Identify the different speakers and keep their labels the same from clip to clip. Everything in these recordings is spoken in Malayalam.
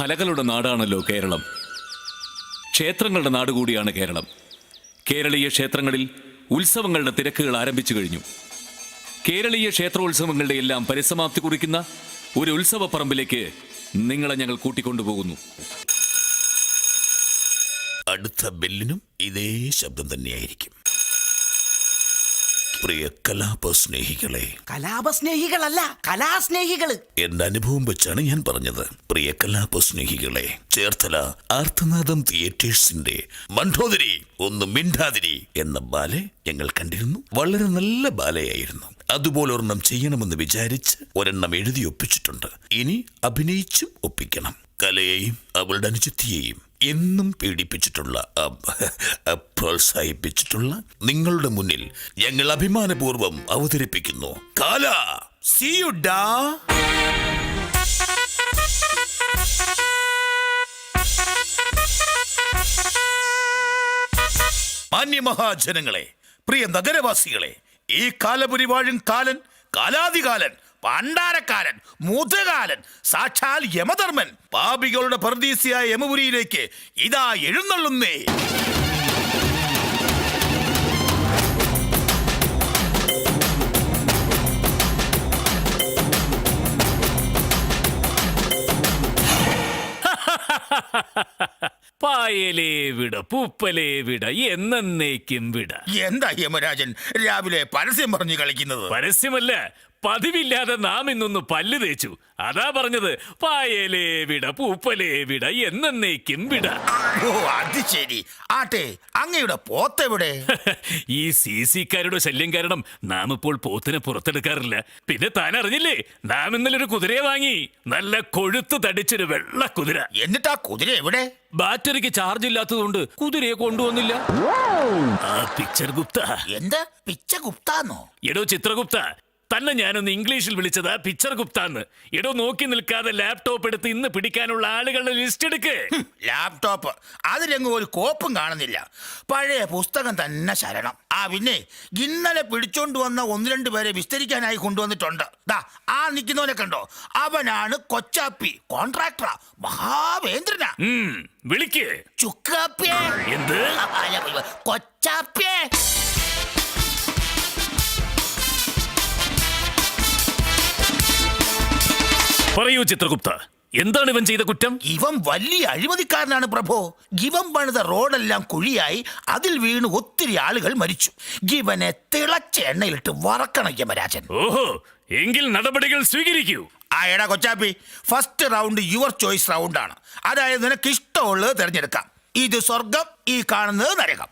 Speaker 1: കലകളുടെ നാടാണല്ലോ കേരളം. ക്ഷേത്രങ്ങളുടെ നാട് കൂടിയാണ് കേരളം. കേരളീയ ക്ഷേത്രങ്ങളിൽ ഉത്സവങ്ങളുടെ തിരക്കുകൾ ആരംഭിച്ചു കഴിഞ്ഞു. കേരളീയ ക്ഷേത്രോത്സവങ്ങളുടെ എല്ലാം പരിസമാപ്തി കുറിക്കുന്ന ഒരു ഉത്സവ പറമ്പിലേക്ക് നിങ്ങളെ ഞങ്ങൾ കൂട്ടിക്കൊണ്ടുപോകുന്നു.
Speaker 2: അടുത്ത ബെല്ലിനും ഇതേ ശബ്ദം തന്നെയായിരിക്കും. പ്രിയ കലാപ സ്നേഹികളെ
Speaker 3: കലാപസ്നേഹികളല്ല കലാസ്നേഹികൾ.
Speaker 2: എന്റെ അനുഭവം വെച്ചാണ് ഞാൻ പറഞ്ഞത്. പ്രിയ കലാപ സ്നേഹികളെ ചേർത്തല ആർത്തനാദം തിയേറ്റേഴ്സിന്റെ മണ്ഡോദരി ഒന്ന് മിണ്ടാതിരി എന്ന ബാലെ ഞങ്ങൾ കണ്ടിരുന്നു. വളരെ നല്ല ബാലയായിരുന്നു. അതുപോലെ ഒരെണ്ണം ചെയ്യണമെന്ന് വിചാരിച്ച് ഒരെണ്ണം എഴുതി ഒപ്പിച്ചിട്ടുണ്ട്. ഇനി അഭിനയിച്ചും ഒപ്പിക്കണം. കലയെയും അവളുടെ അനുചിത്തിയെയും എന്നും പീഡിപ്പിച്ചിട്ടുള്ള പ്രോത്സാഹിപ്പിച്ചിട്ടുള്ള നിങ്ങളുടെ മുന്നിൽ ഞങ്ങൾ അഭിമാനപൂർവം അവതരിപ്പിക്കുന്നു. കാല സിയുഡാ മാന്യമഹാജനങ്ങളെ പ്രിയ നഗരവാസികളെ ഈ കാലപുരിവാഴും കാലൻ കാലാതികാലൻ പണ്ടാരക്കാരൻ മുതുകാലൻ സാക്ഷാൽ യമധർമ്മൻ പാപികളുടെ പർദീസിയായ യമപുരിയിലേക്ക് ഇതാ എഴുന്നള്ളുന്നേ.
Speaker 1: പായലേ വിട പൂപ്പലേ വിട എന്നേക്കും വിട.
Speaker 2: എന്താ യമരാജൻ രാവിലെ പരസ്യം പറഞ്ഞു കളിക്കുന്നത്?
Speaker 1: പരസ്യമല്ല പതിവില്ലാതെ നാം ഇന്നൊന്ന് പല്ല് തേച്ചു. അതാ പറഞ്ഞത് പായലേ വിട പൂപ്പലേ വിട എന്നേക്കും വിട.
Speaker 2: ഓ അത് ശരി. ആട്ടെ അങ്ങയുടെ പോത്തെവിടെ
Speaker 1: ഈ സി സിക്കാരുടെ ശല്യം കാരണം നാം ഇപ്പോൾ പോത്തിനെ പുറത്തെടുക്കാറില്ല. പിന്നെ താൻ അറിഞ്ഞില്ലേ നാം ഇന്നലെ ഒരു കുതിരയെ വാങ്ങി. നല്ല കൊഴുത്ത് തടിച്ചൊരു വെള്ള കുതിര.
Speaker 2: എന്നിട്ട് ആ കുതിര എവിടെ?
Speaker 1: ബാറ്ററിക്ക് ചാർജ് ഇല്ലാത്തതുകൊണ്ട് കുതിരയെ കൊണ്ടുവന്നില്ല. ആ പിക്ചർ ഗുപ്ത.
Speaker 2: എന്താ? പിച്ച ഗുപ്താന്നോ?
Speaker 1: എടോ ചിത്രഗുപ്ത. തന്നെ ഞാനൊന്ന് ഇംഗ്ലീഷിൽ വിളിച്ചത് പിക്ചർ ഗുപ്താന്ന്. എടോ നോക്കി നിൽക്കാതെ ലാപ്ടോപ്പ് എടുത്ത് ഇന്ന് പിടിക്കാനുള്ള ആളുകളുടെ ലിസ്റ്റ് എടുക്ക്.
Speaker 2: ലാപ്ടോപ്പ് അതിലെങ്ങും ഒരു കോപ്പും കാണുന്നില്ല. പഴയ പുസ്തകം തന്നെ ശരണം. ആ പിന്നെ ഇന്നലെ പിടിച്ചോണ്ട് വന്ന ഒന്ന് രണ്ട് പേരെ വിസ്തരിക്കാനായി കൊണ്ടുവന്നിട്ടുണ്ട്. ദാ ആ നിൽക്കുന്നവനെ കണ്ടോ? അവനാണ് കൊച്ചാപ്പി കോൺട്രാക്ടറാ മഹാവേന്ദ്രനാ.
Speaker 1: വിളിക്കേ വിളിക്ക്.
Speaker 2: ചുക്കാപ്പിയെ.
Speaker 1: എന്ത്?
Speaker 2: കൊച്ചാപ്പിയെ.
Speaker 1: പറയൂ ചിത്രഗുപ്ത എന്താണ് ഇവൻ ചെയ്ത കുറ്റം?
Speaker 2: ഇവൻ വലിയ അഴിമതിക്കാരനാണ് പ്രഭോ. ഇവൻ പണിത റോഡെല്ലാം കുഴിയായി അതിൽ വീണ് ഒത്തിരി ആളുകൾ മരിച്ചു. ഇവനെ തിളച്ച എണ്ണയിലിട്ട് വറക്കണം യമരാജൻ.
Speaker 1: ഓഹോ എങ്കിൽ നടപടികൾ സ്വീകരിക്കൂ.
Speaker 2: ആ എടാ Kochappi first round your choice round ആണ്. അതായത് നിനക്ക് ഇഷ്ടമുള്ളത് തിരഞ്ഞെടുക്കാം. ഇത് സ്വർഗം ഈ കാണുന്നത് നരകം.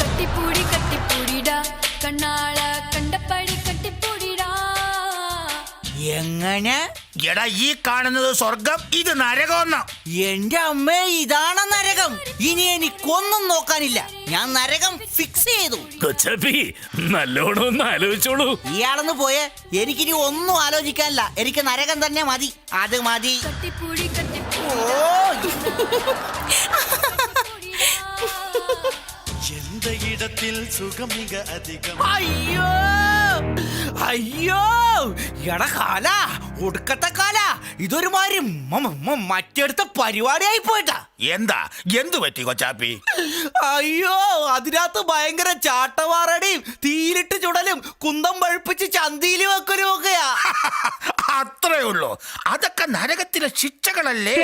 Speaker 4: കട്ടിപ്പൂടി കട്ടിപ്പൂടിടാ
Speaker 3: എങ്ങനെ?
Speaker 2: എടാ ഈ കാണുന്നത് സ്വർഗം ഇത് നരകം
Speaker 3: എന്റെ അമ്മേ ഇതാണ് നരകം. ഇനി എനിക്കൊന്നും നോക്കാനില്ല. ഞാൻ നരകം ഫിക്സ് ചെയ്തു.
Speaker 1: കൊച്ചപ്പി നല്ലോണം ഒന്ന് ആലോചിച്ചോളൂ.
Speaker 3: ഇയാളൊന്ന് പോയേ. എനിക്കിനി ഒന്നും ആലോചിക്കാനില്ല. എനിക്ക് നരകം തന്നെ മതി. അത് മതി. ഓ
Speaker 5: സുഖം മിക അധികം.
Speaker 3: അയ്യോ! അയ്യോ! എട കാല ഒടുക്കത്തെ കാല. ഇതൊരു മാതിരി മറ്റെടുത്ത പരിപാടിയായി പോയിട്ടാ.
Speaker 2: എന്താ? എന്തു പറ്റി കൊച്ചാപ്പി?
Speaker 3: അയ്യോ അതിനകത്ത് ഭയങ്കര ചാട്ടവാറടിയും തീരിട്ട് ചുടലും കുന്തം പഴുപ്പിച്ച് ചന്തിയിൽ വെക്കലും ഒക്കെയാ.
Speaker 2: ഉള്ളൂ അതൊക്കെ നരകത്തിലെ ശിക്ഷകളല്ലേ?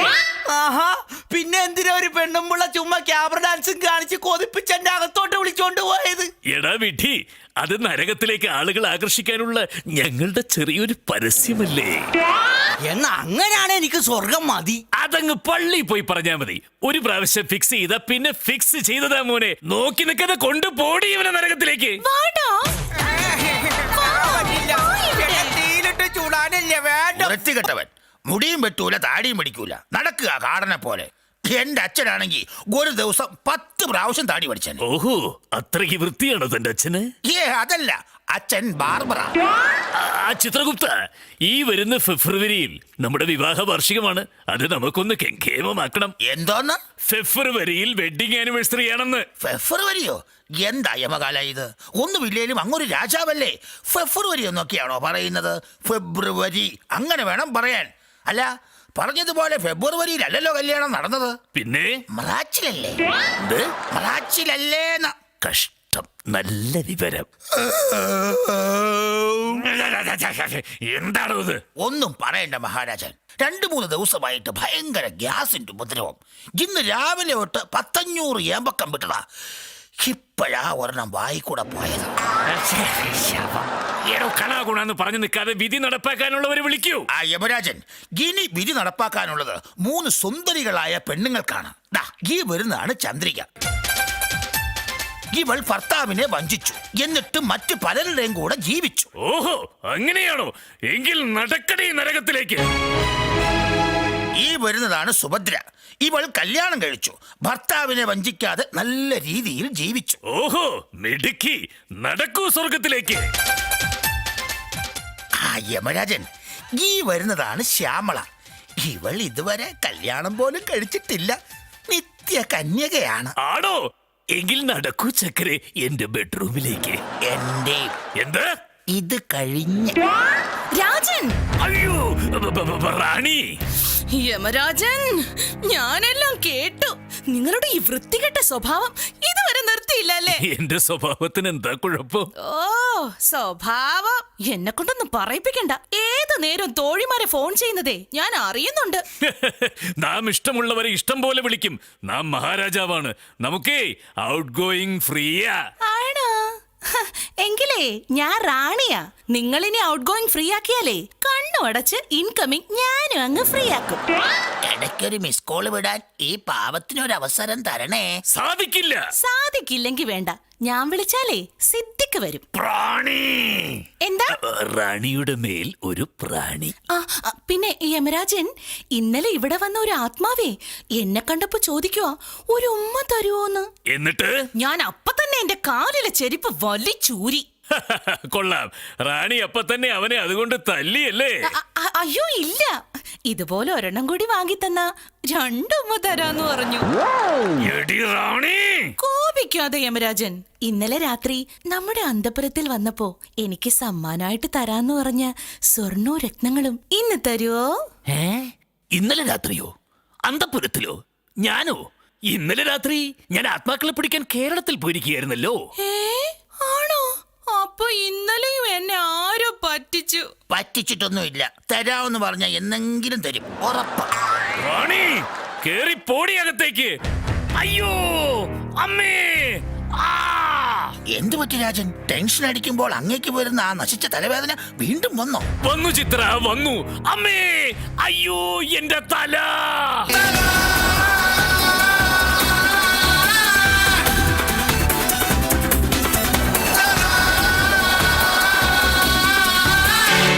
Speaker 3: ആഹാ പിന്നെ എന്തിനാ ഒരു പെണ്ണുമ്പുള്ള ചുമ്മാ ക്യാമറ ഡാൻസും കാണിച്ച് കൊതിപ്പിച്ച് എന്റെ അകത്തോട്ട് വിളിച്ചോണ്ട് പോയത്?
Speaker 1: എടാ വിധി അത് നരകത്തിലേക്ക് ആളുകൾ ആകർഷിക്കാനുള്ള ഞങ്ങളുടെ ചെറിയൊരു പരസ്യമല്ലേ?
Speaker 3: എന്നാ അങ്ങനെയാണ് എനിക്ക് സ്വർഗം മതി.
Speaker 1: അതങ്ങ് പള്ളി പോയി പറഞ്ഞാ മതി. ഒരു പ്രാവശ്യം ഫിക്സ് ചെയ്ത പിന്നെ ഫിക്സ് ചെയ്തതാ മോനെ. നോക്കി നിൽക്കാതെ കൊണ്ടുപോടി ഇവനെ നരകത്തിലേക്ക്.
Speaker 2: വൃത്തികെട്ടവൻ മുടിയും വെട്ടൂല താടിയും പിടിക്കൂല. നടക്കുക കാടനെ പോലെ. എന്റെ അച്ഛനാണെങ്കിൽ ഒരു ദിവസം പത്ത് പ്രാവശ്യം താടി പഠിച്ചു
Speaker 1: ഓഹോ അത്രയ്ക്ക് വൃത്തിയാണോ തന്റെ അച്ഛന്?
Speaker 2: ഏ അതല്ല. അച്ഛൻ ബാർബറ.
Speaker 1: ആ ചിത്രഗുപ്ത ഈ വരുന്ന ഫെബ്രുവരിയിൽ നമ്മുടെ വിവാഹ വാർഷികമാണ്. അത് നമുക്കൊന്ന് കെങ്കേമമാക്കണം.
Speaker 2: എന്തോന്ന്?
Speaker 1: ഫെബ്രുവരിയിൽ വെഡിങ് ആനിവേഴ്സറി ആണെന്ന്.
Speaker 2: ഫെബ്രുവരിയോ? എന്താ യമകാല ഇത്? ഒന്നുമില്ലേലും അങ്ങൊരു രാജാവല്ലേ? ഫെബ്രുവരി എന്നൊക്കെയാണോ പറയുന്നത്? ഫെബ്രുവരി. അങ്ങനെ വേണം പറയാൻ. അല്ല പറഞ്ഞതുപോലെ ഫെബ്രുവരിയിലല്ലല്ലോ കല്യാണം നടന്നത്?
Speaker 1: പിന്നെ?
Speaker 2: മറാച്ചിലല്ലേ?
Speaker 1: മറാച്ചിലല്ലേ
Speaker 2: മറാച്ചിലല്ലേന്ന്.
Speaker 1: കഷ്ടം. നല്ല വിവരം. എന്താണോ ഇത്?
Speaker 2: ഒന്നും പറയണ്ട മഹാരാജൻ. രണ്ടു മൂന്ന് ദിവസമായിട്ട് ഭയങ്കര ഗ്യാസിന്റെ ഉപദ്രവം. ഇന്ന് രാവിലെ തൊട്ട് പത്തഞ്ഞൂറ് ഏമ്പക്കം വിട്ടതാ. ഇപ്പോഴാ ഒരെണ്ണം വായിക്കൂടെ പോയത്.
Speaker 1: ഏടോ കണാകുണാന്ന് പറഞ്ഞു നിൽക്കാതെ വിധി നടപ്പാക്കാനുള്ളവരെ വിളിക്കൂ.
Speaker 2: ആ യമരാജൻ ഇനി വിധി നടപ്പാക്കാനുള്ളത് മൂന്ന് സുന്ദരികളായ പെണ്ണുങ്ങൾക്കാണ്. ദാ ഈ വരുന്നതാണ് ചന്ദ്രിക. ഇവൾ ഭർത്താവിനെ വഞ്ചിച്ചു. എന്നിട്ട് മറ്റു പലരുടെയും കൂടെ ജീവിച്ചു.
Speaker 1: ഓഹോ അങ്ങനെയാണോ? എങ്കിൽ നടക്കണേ നരകത്തിലേക്ക്.
Speaker 2: ഈ വരുന്നതാണ് സുഭദ്ര. ഇവൾ കല്യാണം കഴിച്ചു. ഭർത്താവിനെ വഞ്ചിക്കാതെ നല്ല രീതിയിൽ ജീവിച്ചു.
Speaker 1: ഓഹോ മിടുക്കി. നടക്കൂ സ്വർഗത്തിലേക്ക്.
Speaker 2: ആ യമരാജൻ ഈ വരുന്നതാണ് ശ്യാമള. ഇവൾ ഇതുവരെ കല്യാണം പോലും കഴിച്ചിട്ടില്ല. നിത്യ കന്യകയാണ്.
Speaker 1: ആണോ? എങ്കിൽ നടക്കൂ ചക്കരെ എന്റെ ബെഡ്റൂമിലേക്ക്.
Speaker 2: എന്റെ
Speaker 1: എന്ത്?
Speaker 2: ഇത് കഴിഞ്ഞ.
Speaker 6: രാജൻ!
Speaker 1: അയ്യോ ബ- ബ- ബ- റാണി.
Speaker 6: യമരാജൻ ഞാനെല്ലാം കേട്ടു. നിങ്ങളുടെ ഈ വൃത്തികെട്ട സ്വഭാവം ഇതുവരെ നിർത്തിയില്ലല്ലേ
Speaker 1: എന്റെ സ്വഭാവത്തിന് എന്താ കുഴപ്പം?
Speaker 6: ഓ സ്വഭാവം. എന്നെ കൊണ്ടൊന്നും പറയിപ്പിക്കണ്ട. ഏത് നേരം തോഴിമാരെ ഫോൺ ചെയ്യുന്നതേ? ഞാൻ അറിയുന്നുണ്ട്.
Speaker 1: നാം ഇഷ്ടമുള്ളവരെ ഇഷ്ടം പോലെ വിളിക്കും. നാം മഹാരാജാവാണ്. നമുക്കേ ഔട്ട് ഗോയിങ് ഫ്രീയാ.
Speaker 6: ആണോ? ഹ, എങ്കിലേ ഞാൻ റാണിയാ. നിങ്ങളിനി ഔട്ട് ഗോയിങ് ഫ്രീ ആക്കിയാലേ കണ്ണു അടച്ച് ഇൻകമിങ് ഞാനും അങ്ങ് ഫ്രീ ആക്കും
Speaker 2: ഇടയ്ക്കൊരു മിസ് കോൾ വിടാൻ ഈ പാവത്തിനൊരു അവസരം തരണേ.
Speaker 1: സാധിക്കില്ല.
Speaker 6: സാധിക്കില്ലെങ്കി വേണ്ട. ഞാൻ വിളിച്ചാലേ സിദ്ധിക്ക് വരും.
Speaker 1: പ്രാണി
Speaker 6: എന്താ?
Speaker 1: റാണിയുടെ മേൽ ഒരു പ്രാണി.
Speaker 6: ആ, ആ, പിന്നെ യമരാജൻ ഇന്നലെ ഇവിടെ വന്ന ഒരു ആത്മാവേ എന്നെ കണ്ടപ്പോ ചോദിക്കുവാ ഒരു ഉമ്മ തരുവോന്ന്?
Speaker 1: എന്നിട്ട്?
Speaker 6: ഞാൻ അപ്പൊ തന്നെ എന്റെ കാലിലെ ചെരുപ്പ് വലിച്ചൂരി.
Speaker 1: കൊള്ളാം. റാണി അപ്പൊ തന്നെ അവനെ അതുകൊണ്ട് തല്ലിയല്ലേ?
Speaker 6: അ- അ- അയ്യോ ഇല്ല. ഇതുപോലെ ഒരെണ്ണം കൂടി വാങ്ങി തന്ന രണ്ടുമ്മ തരാന്ന് പറഞ്ഞു.
Speaker 1: എടി റാണി!
Speaker 6: കോപിക്കാതെ യമരാജൻ. ഇന്നലെ രാത്രി നമ്മുടെ അന്തപുരത്തിൽ വന്നപ്പോ എനിക്ക് സമ്മാനമായിട്ട് തരാന്ന് പറഞ്ഞ സ്വർണോ രത്നങ്ങളും ഇന്ന് തരുവോ?
Speaker 1: ഏ? ഇന്നലെ രാത്രിയോ? അന്തപുരത്തിലോ? ഞാനോ? ഇന്നലെ രാത്രി ഞാൻ ആത്മാക്കളെ പിടിക്കാൻ കേരളത്തിൽ പോയിരിക്കുകയായിരുന്നല്ലോ.
Speaker 6: ഏ? ആണോ? അപ്പൊ ഇന്നലെയും എന്നെ ആരോ പറ്റിച്ചു.
Speaker 2: പറ്റിച്ചിട്ടൊന്നുമില്ല. തരാമെന്ന് പറഞ്ഞ എന്നെങ്കിലും തരും. ഉറപ്പാ.
Speaker 1: കേറി പോടി അകത്തേക്ക്. അയ്യോ! അമ്മേ!
Speaker 2: എന്തു പറ്റി രാജൻ? ടെൻഷൻ അടിക്കുമ്പോൾ അങ്ങേക്ക് വരുന്ന ആ നശിച്ച തലവേദന വീണ്ടും വന്നോ?
Speaker 1: വന്നു ചിത്ര വന്നു. അമ്മേ! അയ്യോ എന്റെ തല!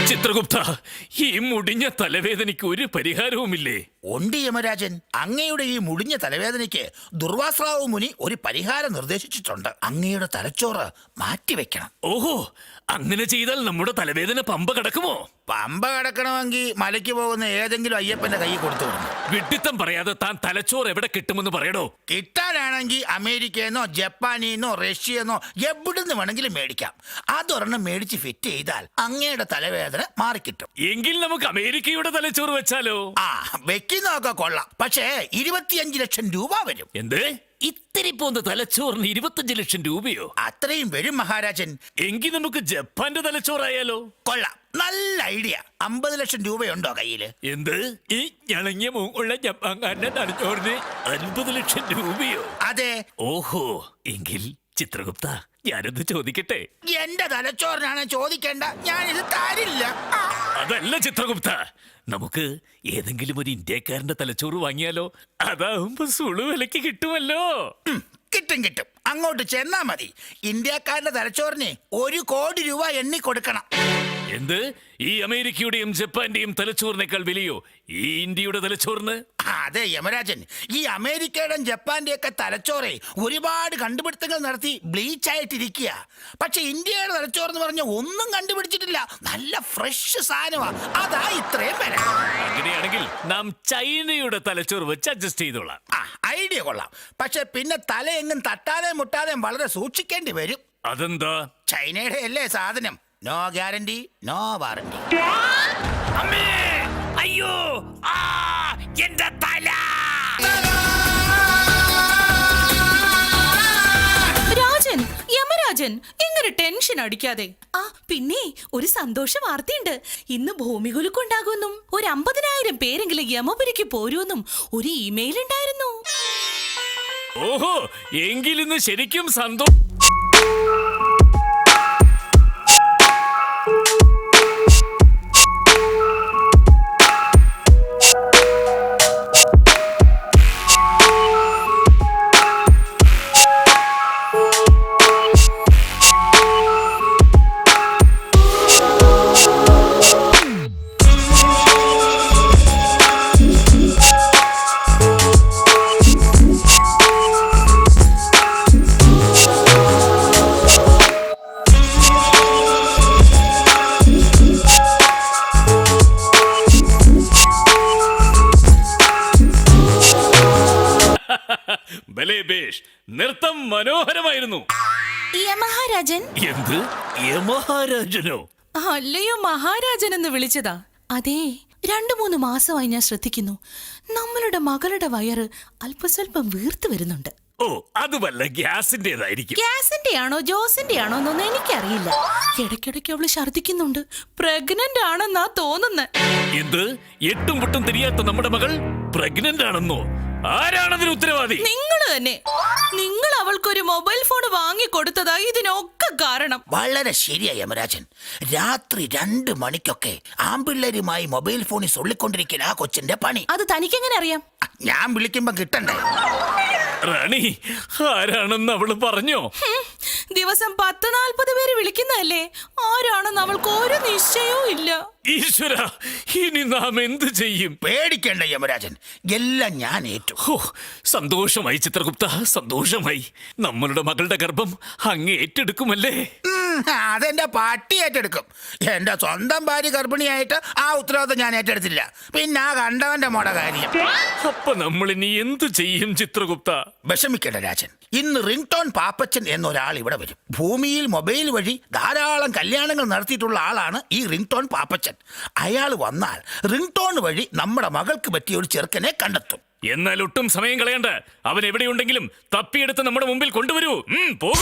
Speaker 1: ചിത്രഗുപ്ത ഈ മുടിഞ്ഞ തലവേദനയ്ക്ക് ഒരു പരിഹാരവുമില്ലേ?
Speaker 2: ഉണ്ട് യമരാജൻ. അങ്ങയുടെ ഈ മുടിഞ്ഞ തലവേദനയ്ക്ക് ദുർവാസ്രാവ് മുനി ഒരു പരിഹാരം നിർദ്ദേശിച്ചിട്ടുണ്ട്. അങ്ങയുടെ തലച്ചോറ് മാറ്റിവെക്കണം.
Speaker 1: ഓഹോ അങ്ങനെ ചെയ്താൽ നമ്മുടെ തലവേദന പമ്പ കിടക്കുമോ?
Speaker 2: പമ്പ കിടക്കണമെങ്കിൽ മലയ്ക്ക് പോകുന്ന ഏതെങ്കിലും അയ്യപ്പന്റെ കൈ കൊടുത്തു വിടണം.
Speaker 1: വിഡിത്തം പറയാതെ താൻ തലച്ചോറ് എവിടെ കിട്ടുമെന്ന് പറയടോ.
Speaker 2: കിട്ടാനാണെങ്കിൽ അമേരിക്കയെന്നോ ജപ്പാനീന്നോ റഷ്യന്നോ എവിടുന്ന് വേണമെങ്കിലും മേടിക്കാം. അതൊരെണ്ണം മേടിച്ച് ഫിറ്റ് ചെയ്താൽ അങ്ങയുടെ തലവേദന മാറിക്കിട്ടും.
Speaker 1: എങ്കിൽ നമുക്ക് അമേരിക്കയുടെ തലച്ചോറ് വെച്ചാലോ?
Speaker 2: ആ വെക്കുന്നതൊക്കെ കൊള്ളാം. പക്ഷേ ഇരുപത്തിയഞ്ച് ലക്ഷം രൂപ വരും.
Speaker 1: എന്ത്? ഇത്തിരി പോന്ന തലച്ചോറിന് ഇരുപത്തഞ്ച് ലക്ഷം രൂപയോ?
Speaker 2: അത്രയും വരും മഹാരാജൻ.
Speaker 1: എങ്കിൽ നമുക്ക് ജപ്പാന്റെ തലച്ചോറായാലോ?
Speaker 2: കൊള്ളാം. നല്ല ഐഡിയ. അമ്പത് ലക്ഷം രൂപയുണ്ടോ കയ്യിൽ?
Speaker 1: എന്ത്? ഈ ഞണങ്ങിയ മൂക്കുള്ള ജപ്പാൻകാരന്റെ തലച്ചോറിന് അൻപത് ലക്ഷം രൂപയോ?
Speaker 2: അതെ.
Speaker 1: ഓഹോ എങ്കിൽ ചിത്രഗുപ്ത ഞാനൊന്ന് ചോദിക്കട്ടെ?
Speaker 2: എന്റെ തലച്ചോറിനാണ് ചോദിക്കേണ്ട. ഞാനിത് തരില്ല. ആ,
Speaker 1: അതല്ല ചിത്രഗുപ്ത. നമുക്ക് ഏതെങ്കിലും ഒരു ഇന്ത്യക്കാരന്റെ തലച്ചോറ് വാങ്ങിയാലോ? അതാവുമ്പോ സുളു വിലക്ക് കിട്ടുമല്ലോ.
Speaker 2: കിട്ടും കിട്ടും. അങ്ങോട്ട് ചെന്നാ മതി. ഇന്ത്യക്കാരന്റെ തലച്ചോറിന് ഒരു കോടി രൂപ എണ്ണി കൊടുക്കണം
Speaker 1: എന്ത്? ഈ അമേരിക്കയുടെയും ജപ്പാന്റെയും തലച്ചോറിനേക്കാൾ വിലയോ? ഈ ഇന്ത്യയുടെ തലച്ചോറിന്?
Speaker 2: അതെ യമരാജൻ. ഈ അമേരിക്കയുടെയും ജപ്പാന്റെയും ഒക്കെ തലച്ചോറെ ഒരുപാട് കണ്ടുപിടുത്തങ്ങൾ നടത്തി ബ്ലീച്ച് ആയിട്ടിരിക്കുക പക്ഷെ ഇന്ത്യയുടെ തലച്ചോറ് എന്ന് പറഞ്ഞ ഒന്നും കണ്ടുപിടിച്ചിട്ടില്ല. നല്ല ഫ്രഷ് സാധനമാ. അതാ ഇത്രയും വില.
Speaker 1: അങ്ങനെയാണെങ്കിൽ നാം ചൈനയുടെ തലച്ചോറ് വെച്ച് അഡ്ജസ്റ്റ് ചെയ്തോളാം.
Speaker 2: ആ ഐഡിയ കൊള്ളാം. പക്ഷെ പിന്നെ തലയെങ്ങും തട്ടാതെ മുട്ടാതെയും വളരെ സൂക്ഷിക്കേണ്ടി വരും.
Speaker 1: അതെന്താ?
Speaker 2: ചൈനയുടെ അല്ലേ സാധനം? നോ ഗ്യാരണ്ടി നോ വാറണ്ടി
Speaker 1: അയ്യോ ആ എന്റെ തല.
Speaker 6: രാജൻ യമരാജൻ ഇങ്ങനെ ടെൻഷൻ അടിക്കാതെ. ആ പിന്നെ ഒരു സന്തോഷ വാർത്തയുണ്ട്. ഇന്ന് ഭൂമി കുലുക്കുണ്ടാകുമെന്നും ഒരു അമ്പതിനായിരം പേരെങ്കിലും യമപുരിക്ക് പോരുമെന്നും ഒരു ഇമെയിൽ ഉണ്ടായിരുന്നു.
Speaker 1: ഓഹോ എങ്കിലിന്ന് ശരിക്കും
Speaker 6: സന്തോഷം
Speaker 1: എന്ത് യമഹാരാജനോ
Speaker 6: അല്ലയോ മഹാരാജൻ എന്ന് വിളിച്ചതാ. അതെ രണ്ടു മൂന്ന് മാസമായി ഞാൻ ശ്രദ്ധിക്കുന്നു. നമ്മളുടെ മകളുടെ വയറ് അല്പസ്വല്പം വീർത്തു വരുന്നുണ്ട്.
Speaker 1: ഓ അത് വല്ല ഗ്യാസിന്റേതായിരിക്കും.
Speaker 6: ഗ്യാസിന്റെ ആണോ ജോസിന്റെ ആണോ എന്നൊന്നും എനിക്കറിയില്ല. ഇടയ്ക്കിടയ്ക്ക് അവൾ ഛർദിക്കുന്നുണ്ട് പ്രഗ്നന്റ് ആണെന്നാ തോന്നുന്നത്
Speaker 1: എന്ത്? എട്ടും പൊട്ടും തിരിയാത്ത നമ്മുടെ മകൾ പ്രഗ്നന്റ് ആണെന്നോ ആരാണതിന് ഉത്തരവാദി?
Speaker 6: നിങ്ങൾ തന്നെ. നിങ്ങൾ അവൾക്കൊരു മൊബൈൽ ഫോൺ വാങ്ങി കൊടുത്തതാ ഇതിനൊക്കെ കാരണം.
Speaker 2: വളരെ ശരിയായി യമരാജൻ. രാത്രി രണ്ട് മണിക്കൊക്കെ ആമ്പിള്ളേരുമായി മൊബൈൽ ഫോണിൽ സൊള്ളിക്കൊണ്ടിരിക്കുന്ന ആ കൊച്ചിന്റെ പണി.
Speaker 6: അത് തനിക്കെങ്ങനെ അറിയാം?
Speaker 2: ഞാൻ വിളിക്കുമ്പോ കിട്ടണ്ടേ?
Speaker 1: റാണി ആരാണെന്ന് അവൾ പറഞ്ഞോ?
Speaker 6: ഹും, ദിവസം പത്ത് നാൽപ്പത് പേര് വിളിക്കുന്നതല്ലേ? ആരാണെന്ന് അവൾക്ക് ഒരു നിശ്ചയവും ഇല്ല.
Speaker 1: ഈശ്വര ഇനി നാം എന്ത് ചെയ്യും?
Speaker 2: പേടിക്കേണ്ട യമരാജൻ. എല്ലാം ഞാൻ ഏറ്റു.
Speaker 1: ഹോ സന്തോഷമായി ചിത്രഗുപ്ത സന്തോഷമായി. നമ്മളുടെ മകളുടെ ഗർഭം അങ്ങ് ഏറ്റെടുക്കുമല്ലേ?
Speaker 2: ഉം, അതെന്റെ പട്ടി ഏറ്റെടുക്കും. എന്റെ സ്വന്തം ഭാര്യ ഗർഭിണിയായിട്ട് ആ ഉത്തരവാദിത്തം ഞാൻ ഏറ്റെടുത്തില്ല. പിന്നെ ആ കണ്ടവന്റെ മോടെ കാര്യം.
Speaker 1: അപ്പൊ നമ്മൾ ഇനി എന്ത് ചെയ്യും ചിത്രഗുപ്ത?
Speaker 2: വിഷമിക്കേണ്ട രാജൻ. ഇന്ന് റിംഗ് ടോൺ പാപ്പച്ചൻ എന്നൊരാൾ ഇവിടെ വരും. ഭൂമിയിൽ മൊബൈൽ വഴി ധാരാളം കല്യാണങ്ങൾ നടത്തിയിട്ടുള്ള ആളാണ് ഈ റിംഗ് ടോൺ പാപ്പച്ചൻ. അയാൾ വന്നാൽ റിംഗ് ടോൺ വഴി നമ്മുടെ മകൾക്ക് പറ്റിയ ഒരു ചെറുക്കനെ കണ്ടെത്തും.
Speaker 1: എന്നാൽ ഒട്ടും സമയം കളയണ്ട. അവൻ എവിടെയുണ്ടെങ്കിലും തപ്പിയെടുത്ത് നമ്മുടെ മുമ്പിൽ കൊണ്ടുവരൂ. ഉം, പോകൂ.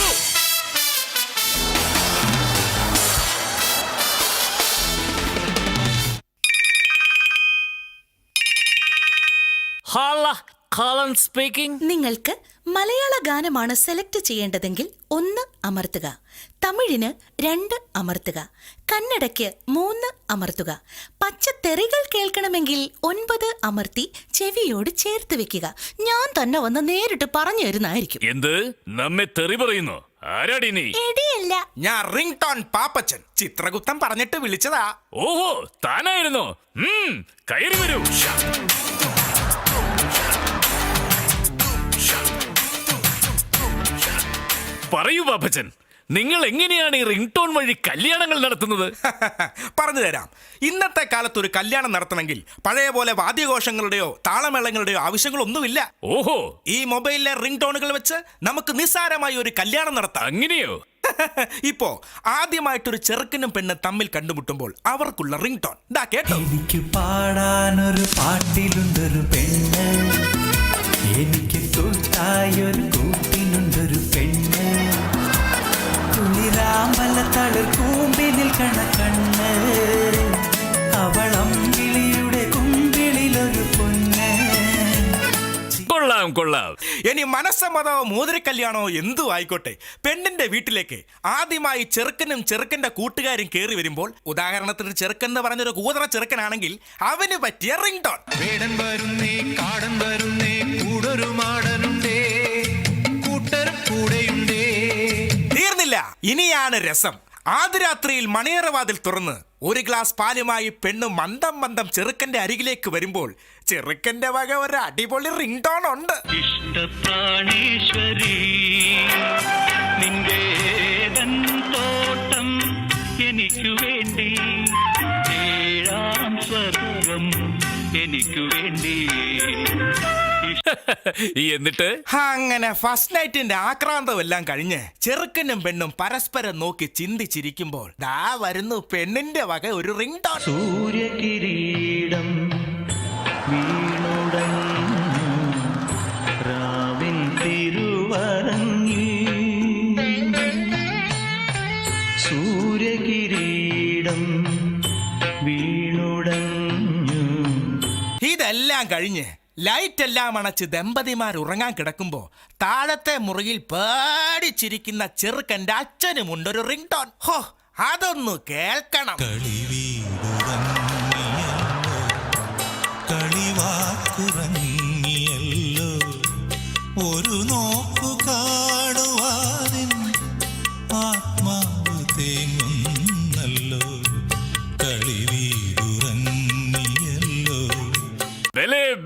Speaker 1: സ്പീക്കിംഗ്
Speaker 6: നിങ്ങൾക്ക് മലയാള ഗാനമാണ് സെലക്ട് ചെയ്യേണ്ടതെങ്കിൽ ഒന്ന് അമർത്തുക. തമിഴിന് രണ്ട് അമർത്തുക. കന്നഡയ്ക്ക് മൂന്ന് അമർത്തുക. പച്ചത്തെറികൾ കേൾക്കണമെങ്കിൽ ഒൻപത് അമർത്തി ചെവിയോട് ചേർത്ത് വെക്കുക. ഞാൻ തന്നെ വന്ന് നേരിട്ട് പറഞ്ഞു തരുന്നതായിരിക്കും.
Speaker 1: എന്ത്? നമ്മെ തെറി പറയുന്നു. ആരാടി നീ?
Speaker 6: എടിയല്ല.
Speaker 7: ഞാൻ റിംഗ് ടോൺ പാപ്പച്ചൻ. ചിത്രഗുപ്തൻ പറഞ്ഞിട്ട് വിളിച്ചതാ.
Speaker 1: ഓഹോ താനായിരുന്നു. ഉം, കയറി വരൂ. പറയൂ പാപ്പച്ചൻ നിങ്ങൾ എങ്ങനെയാണ് ഈ റിംഗ് ടോൺ വഴി കല്യാണങ്ങൾ നടത്തുന്നത്?
Speaker 7: പറഞ്ഞു തരാം. ഇന്നത്തെ കാലത്ത് ഒരു കല്യാണം നടത്തണമെങ്കിൽ പഴയ പോലെ വാദ്യഘോഷങ്ങളുടെയോ താളമേളങ്ങളുടെയോ ആവശ്യങ്ങളൊന്നുമില്ല.
Speaker 1: ഓഹോ.
Speaker 7: ഈ മൊബൈലിലെ റിംഗ് ടോണുകൾ വെച്ച് നമുക്ക് നിസ്സാരമായി ഒരു കല്യാണം നടത്താം.
Speaker 1: അങ്ങനെയോ?
Speaker 7: ഇപ്പോ ആദ്യമായിട്ടൊരു ചെറുക്കനും പെണ്ണും തമ്മിൽ കണ്ടുമുട്ടുമ്പോൾ അവർക്കുള്ള റിംഗ് ടോൺ ദാ കേട്ടോ.
Speaker 8: എനിക്ക് പാടാനൊരു പാട്ടിലുണ്ടൊരു പെണ്ണ്. എനിക്ക് കൂട്ടായൊരു കൂട്ടിനുണ്ടൊരു കുളിരാമ്പല തളിർ കൂമ്പിനിൽ നിൽക്കണ കണ്ണ് കിളിയുടെ കുമ്പിളിലൊരു പൊന്ന്.
Speaker 1: കൊള്ളാം കൊള്ളാം.
Speaker 7: ഇനി മനസ്സമ്മതമോ മോതിരക്കല്യാണമോ എന്തു ആയിക്കോട്ടെ. പെണ്ണിന്റെ വീട്ടിലേക്ക് ആദ്യമായി ചെറുക്കനും ചെറുക്കന്റെ കൂട്ടുകാരും കയറി വരുമ്പോൾ ഉദാഹരണത്തിന് ചെറുക്കൻ എന്ന് പറഞ്ഞൊരു കൂതറ ചെറുക്കനാണെങ്കിൽ അവന് പറ്റിയ റിംഗ് ടോൺ
Speaker 5: വേടൻ വരുന്നേ കാടൻ വരുന്നേ കൂടൊരു
Speaker 7: തീർന്നില്ല ഇനിയാണ് രസം. ആദ്യരാത്രിയിൽ മണിയറവാതിൽ തുറന്ന് ഒരു ഗ്ലാസ് പാലുമായി പെണ്ണ് മന്ദം മന്ദം ചെറുക്കന്റെ അരികിലേക്ക് വരുമ്പോൾ ചെറുക്കന്റെ വക ഒരു അടിപൊളി റിംഗ് ടോൺ ഉണ്ട്
Speaker 3: എനിക്കു വേണ്ടി.
Speaker 1: എന്നിട്ട്?
Speaker 7: അങ്ങനെ ഫസ്റ്റ് നൈറ്റിന്റെ ആക്രാന്തം എല്ലാം കഴിഞ്ഞ് ചെറുക്കനും പെണ്ണും പരസ്പരം നോക്കി ചിന്തിച്ചിരിക്കുമ്പോൾ ദാ വരുന്നു പെണ്ണിന്റെ വക ഒരു റിംഗ് ടോൺ
Speaker 3: സൂര്യകിരീടം രാവിൻ സൂര്യകിരീടം
Speaker 7: വീണുടഞ്ഞു ഇതെല്ലാം കഴിഞ്ഞ് ലൈറ്റ് എല്ലാം അണച്ച് ദമ്പതിമാർ ഉറങ്ങാൻ കിടക്കുമ്പോ താഴത്തെ മുറിയിൽ പേടിച്ചിരിക്കുന്ന ചെറുക്കന്റെ അച്ഛനുമുണ്ടൊരു റിംഗ് ടോൺ ഹോ അതൊന്നു കേൾക്കണം.
Speaker 8: ഒരു നോക്കു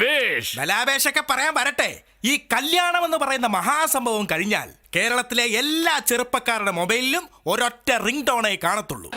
Speaker 1: ബലേ
Speaker 7: ബലാബേഷൊക്കെ പറയാൻ വരട്ടെ. ഈ കല്യാണം എന്ന് പറയുന്ന മഹാസംഭവം കഴിഞ്ഞാൽ കേരളത്തിലെ എല്ലാ ചെറുപ്പക്കാരുടെ മൊബൈലിലും ഒരൊറ്റ റിംഗ് ടോണേ കാണത്തുള്ളൂ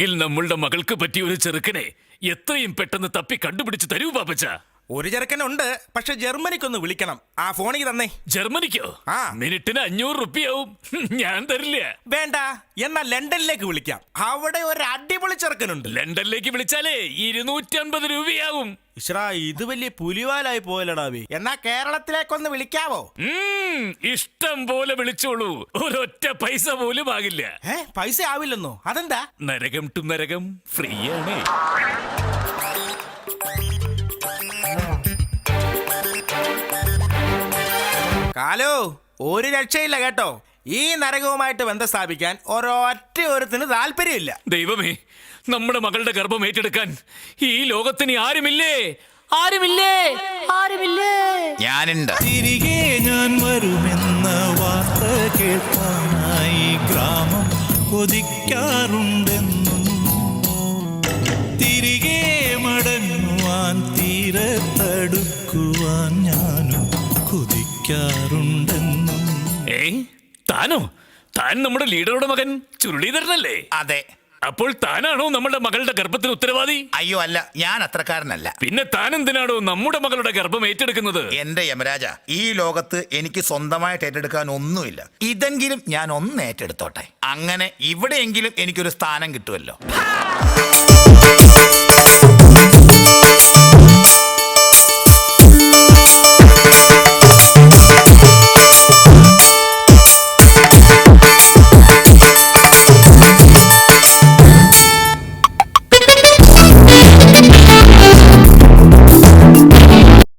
Speaker 1: എങ്കിൽ നമ്മളുടെ മകൾക്ക് പറ്റിയ ഒരു ചെറുക്കനെ എത്രയും പെട്ടെന്ന് തപ്പി കണ്ടുപിടിച്ച് തരൂ പാപ്പച്ച
Speaker 7: ഒരു ചെറുക്കനുണ്ട് പക്ഷെ ജർമ്മനിക്കൊന്ന് വിളിക്കണം. ആ ഫോണിക്ക് തന്നേ.
Speaker 1: ജർമ്മനിക്കോ?
Speaker 7: ആ.
Speaker 1: മിനിറ്റിന് അഞ്ഞൂറ് റുപ്യാവും. ഞാൻ തരില്ല.
Speaker 7: വേണ്ട എന്നാ ലണ്ടനിലേക്ക് വിളിക്കാം. അവിടെ ഒരു അടിപൊളി ചെറുക്കനുണ്ട്.
Speaker 1: ലണ്ടനിലേക്ക് വിളിച്ചാലേ ഇരുന്നൂറ്റൻപത് രൂപയാവും.
Speaker 7: ഇശ്രാ ഇത് വലിയ പുലിവാലായി പോയല്ലടാവി എന്നാ കേരളത്തിലേക്കൊന്ന് വിളിക്കാവോ?
Speaker 1: ഉം, ഇഷ്ടം പോലെ വിളിച്ചോളൂ. ഒരൊറ്റ പൈസ പോലും ആകില്ല.
Speaker 7: ഏ പൈസ ആവില്ലെന്നോ? അതെന്താ?
Speaker 1: നരകം ടു നരകം ഫ്രീ ആണ്
Speaker 7: കാലോ ഒരു രക്ഷയില്ല കേട്ടോ. ഈ നരകവുമായിട്ട് ബന്ധം സ്ഥാപിക്കാൻ ഒരൊറ്റ ഒരുത്തിന് താല്പര്യമില്ല.
Speaker 1: ദൈവമേ നമ്മുടെ മകളുടെ ഗർഭം ഏറ്റെടുക്കാൻ ഈ ലോകത്തിന് ആരുമില്ലേ? ആരുമില്ലേ? ആരുമില്ലേ?
Speaker 2: ഞാനുണ്ട്.
Speaker 8: തിരികെ ഞാൻ വരുമെന്ന വാർത്ത കേൾക്കാനായി ഗ്രാമം കൊതിക്കാറുണ്ടെന്നും തിരികെ മടങ്ങുവാൻ ഞാനും കൊതിക്കാറുണ്ടെന്നും
Speaker 1: ഏ താനോ? താൻ നമ്മുടെ ലീഡറുടെ മകൻ ചുരുളീധരനല്ലേ?
Speaker 2: അതെ.
Speaker 1: അപ്പോൾ താനാണോ നമ്മുടെ മകളുടെ ഗർഭത്തിന് ഉത്തരവാദി?
Speaker 2: അയ്യോ അല്ല ഞാൻ അത്രക്കാരനല്ല.
Speaker 1: പിന്നെ താൻ എന്തിനാണോ നമ്മുടെ മകളുടെ ഗർഭം ഏറ്റെടുക്കുന്നത്?
Speaker 2: എന്റെ യമരാജ ഈ ലോകത്ത് എനിക്ക് സ്വന്തമായിട്ട് ഏറ്റെടുക്കാൻ ഒന്നുമില്ല. ഇതെങ്കിലും ഞാൻ ഒന്ന് ഏറ്റെടുത്തോട്ടെ. അങ്ങനെ ഇവിടെയെങ്കിലും എനിക്കൊരു സ്ഥാനം കിട്ടുമല്ലോ.